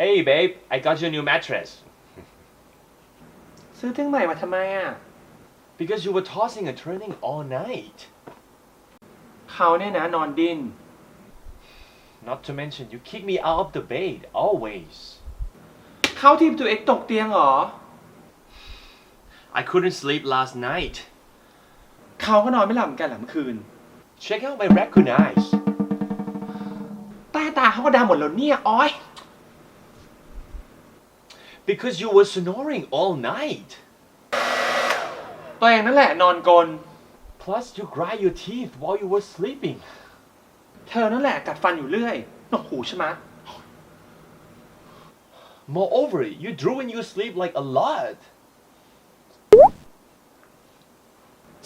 Hey, babe, I got you a new mattress. ซื้อเตียงใหม่มาทำไมอะ Because you were tossing and turning all night. เขาเนี่ยนะนอนดิน Not to mention, you kick me out of the bed, always. เขาทีมตัวเองตกเตียงเหรอ I couldn't sleep last night. เขาก็นอนไม่หลับเหมือนกันหลังคืน Check out my raccoon eyes. ใต้ตาเขาก็ดำหมดแล้วเนี่ยอ้อย Because you were snoring all night. ตัวเองนั่นแหละนอนกลน Plus, you grind your teeth while you were sleeping. เธอนั่นแหละกัดฟันอยู่เรื่อยหนวกหูใช่ไหมะ Moreover, you drew in your sleep like a lot.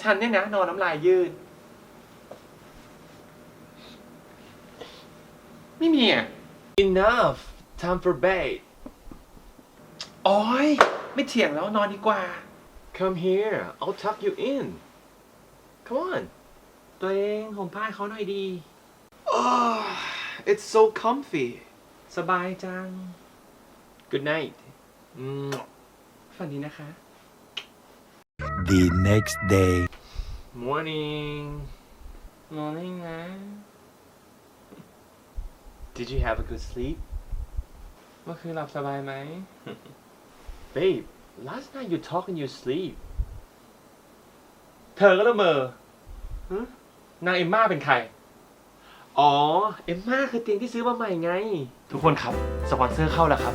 ฉันเนี่ยนะนอนน้ำลายยืด ไม่มีอ่ะ Enough. Time for bed. อ้อยไม่เถียงแล้วนอนดีกว่า Come here. I'll tuck you in. Come on. ตัวเองผมผ้าให้เขาหน่อยดี Oh, it's so comfy. สบายจัง Good night. Mwah. ฝันดีนะคะ The next day. Morning. นอนได้นะ Did you have a good sleep? เมื่อคืนหลับสบายไหม Babe, last night you talk in your sleep. เธอก็ละเมอฮะนางเอมม่าเป็นใคร อ๋อ เอมม่าคือเตียงที่ซื้อมาใหม่ไง ทุกคนครับ สปอนเซอร์เข้าแล้วครับ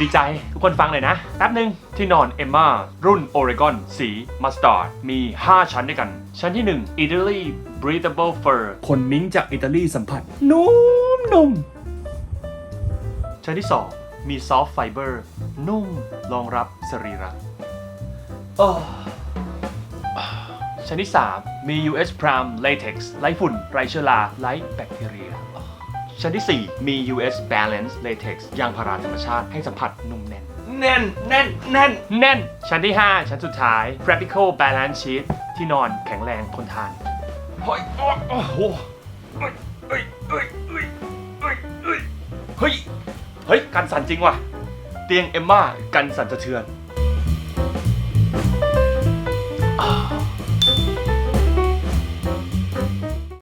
ดีใจ ทุกคนฟังเลยนะ แป๊บหนึ่งที่นอนเอมม่ารุ่นโอเรกอนสีมัสตาร์ดมี 5 ชั้นด้วยกัน ชั้นที่ 1 Italy Breathable Fur ขนมิ้งจากอิตาลีสัมผัส นุ่มนุ่มชั้นที่ 2 มี Soft Fiber นุ่มรองรับสรีระชั้นที่3มี US Prime Latex ไร้ฝุ่นไร้เชื้อราไร้แบคทีเรียชั้นที่4มี US Balance Latex ยางพาราธรรมชาติให้สัมผัสนุ่มแน่น แน่น แน่น แน่น แน่น ชั้นที่ 5 ชั้นสุดท้าย Practical Balance Sheet ที่นอนแข็งแรงทนทานเฮ้ยโอ้โอ้โหเฮ้ยเฮ้ยเฮ้ยเฮ้ยเฮ้ย เฮ้ยกันสั่นจริงว่ะ เตียงเอมม่ากันสั่นสะเทือน